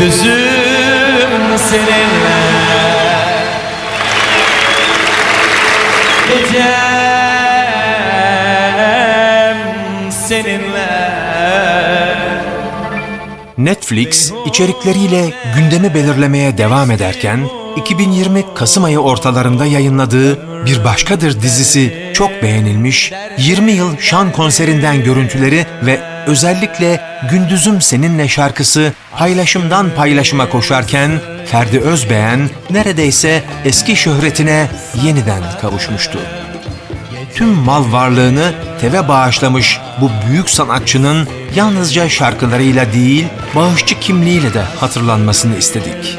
Gündüzüm seninle. Gecem seninle. Netflix içerikleriyle gündemi belirlemeye devam ederken 2020 Kasım ayı ortalarında yayınladığı Bir Başkadır dizisi çok beğenilmiş, 20 yıl şan konserinden görüntüleri ve özellikle Gündüzüm Seninle şarkısı paylaşımdan paylaşıma koşarken Ferdi Özbeğen neredeyse eski şöhretine yeniden kavuşmuştu tüm mal varlığını teve bağışlamış bu büyük sanatçının yalnızca şarkılarıyla değil, bağışçı kimliğiyle de hatırlanmasını istedik.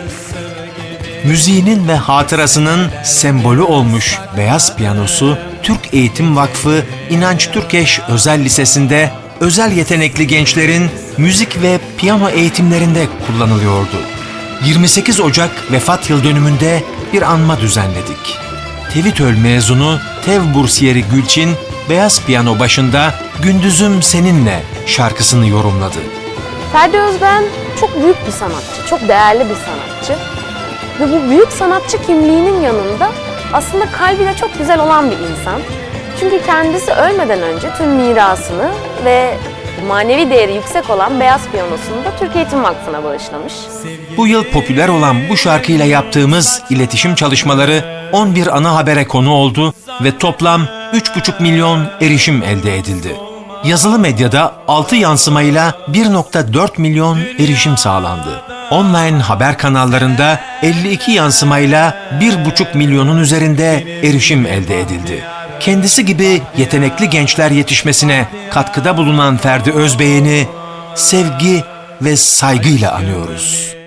Müziğinin ve hatırasının sembolü olmuş beyaz piyanosu, Türk Eğitim Vakfı İnanç Türkeş Özel Lisesi'nde özel yetenekli gençlerin müzik ve piyano eğitimlerinde kullanılıyordu. 28 Ocak vefat yıl dönümünde bir anma düzenledik. Tevitöl mezunu Tev Bursiyeri Gülçin, Beyaz Piyano başında Gündüzüm Seninle şarkısını yorumladı. Ferdi Özben çok büyük bir sanatçı, çok değerli bir sanatçı. Ve bu büyük sanatçı kimliğinin yanında aslında kalbi de çok güzel olan bir insan. Çünkü kendisi ölmeden önce tüm mirasını ve manevi değeri yüksek olan Beyaz Piyanosu'nu da Türk Eğitim Vakfı'na bağışlamış. Bu yıl popüler olan bu şarkıyla yaptığımız iletişim çalışmaları 11 ana habere konu oldu ve toplam 3,5 milyon erişim elde edildi. Yazılı medyada 6 yansımayla 1.4 milyon erişim sağlandı. Online haber kanallarında 52 yansımayla 1,5 milyonun üzerinde erişim elde edildi. Kendisi gibi yetenekli gençler yetişmesine katkıda bulunan Ferdi Özbeğen'i sevgi ve saygıyla anıyoruz.